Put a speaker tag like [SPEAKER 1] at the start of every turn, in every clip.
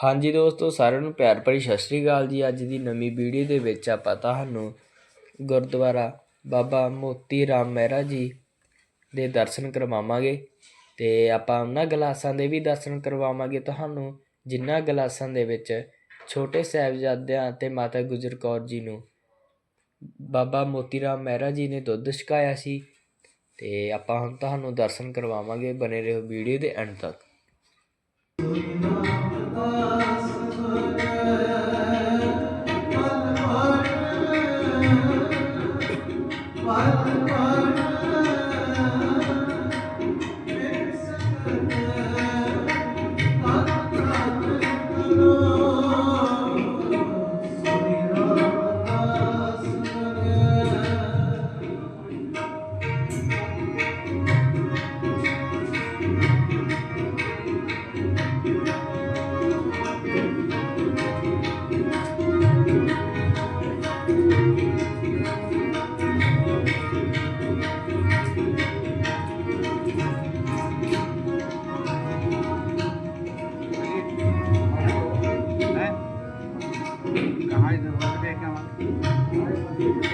[SPEAKER 1] ਹਾਂਜੀ ਦੋਸਤੋ, ਸਾਰਿਆਂ ਨੂੰ ਪਿਆਰ ਭਰੀ ਸਤਿ ਸ਼੍ਰੀ ਅਕਾਲ ਜੀ। ਅੱਜ ਦੀ ਨਵੀਂ ਵੀਡੀਓ ਦੇ ਵਿੱਚ ਆਪਾਂ ਤੁਹਾਨੂੰ ਗੁਰਦੁਆਰਾ ਬਾਬਾ ਮੋਤੀ ਰਾਮ ਮਹਿਰਾ ਜੀ ਦੇ ਦਰਸ਼ਨ ਕਰਵਾਵਾਂਗੇ ਤੇ ਆਪਾਂ ਉਹਨਾਂ ਗਲਾਸਾਂ ਦੇ ਵੀ ਦਰਸ਼ਨ ਕਰਵਾਵਾਂਗੇ। ਤੁਹਾਨੂੰ ਜਿਨ੍ਹਾਂ ਗਲਾਸਾਂ ਦੇ ਵਿੱਚ ਛੋਟੇ ਸਾਹਿਬਜ਼ਾਦਿਆਂ ਤੇ ਮਾਤਾ ਗੁਜਰ ਕੌਰ ਜੀ ਨੂੰ ਬਾਬਾ ਮੋਤੀ ਰਾਮ ਮਹਿਰਾ ਜੀ ਨੇ ਦੁੱਧ ਛਕਾਇਆ ਸੀ ਤੇ ਆਪਾਂ ਹੁਣ ਤੁਹਾਨੂੰ ਦਰਸ਼ਨ ਕਰਵਾਵਾਂਗੇ ਬਨੇ ਰਹੋ ਵੀਡੀਓ ਦੇ ਐਂਡ ਤੱਕ।
[SPEAKER 2] 我在那边干吗？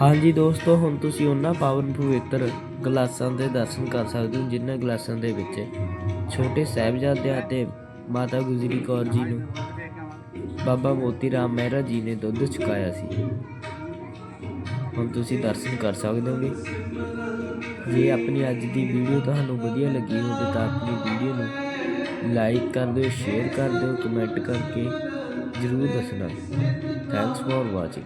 [SPEAKER 1] ਹਾਂਜੀ ਦੋਸਤੋ, ਹੁਣ ਤੁਸੀਂ ਉਹਨਾਂ ਪਾਵਨ ਪਵਿੱਤਰ ਗਲਾਸਾਂ ਦੇ ਦਰਸ਼ਨ ਕਰ ਸਕਦੇ ਹੋ, ਜਿਨ੍ਹਾਂ ਗਲਾਸਾਂ ਦੇ ਵਿੱਚ ਛੋਟੇ ਸਾਹਿਬਜ਼ਾਦਿਆਂ ਅਤੇ ਮਾਤਾ ਗੁਜਰੀ ਕੌਰ ਜੀ ਨੂੰ ਬਾਬਾ ਮੋਤੀ ਰਾਮ ਮਹਿਰਾ ਜੀ ਨੇ ਦੁੱਧ ਛਕਾਇਆ ਸੀ। ਹੁਣ ਤੁਸੀਂ ਦਰਸ਼ਨ ਕਰ ਸਕਦੇ ਹੋਗੇ। ਜੇ ਆਪਣੀ ਅੱਜ ਦੀ ਵੀਡੀਓ ਤੁਹਾਨੂੰ ਵਧੀਆ ਲੱਗੀ ਹੋਵੇ ਤਾਂ ਆਪਣੀ ਵੀਡੀਓ ਨੂੰ ਲਾਈਕ ਕਰ ਦਿਓ, ਸ਼ੇਅਰ ਕਰ ਦਿਓ, ਕਮੈਂਟ ਕਰਕੇ ਜ਼ਰੂਰ ਦੱਸਣਾ। Thanks for watching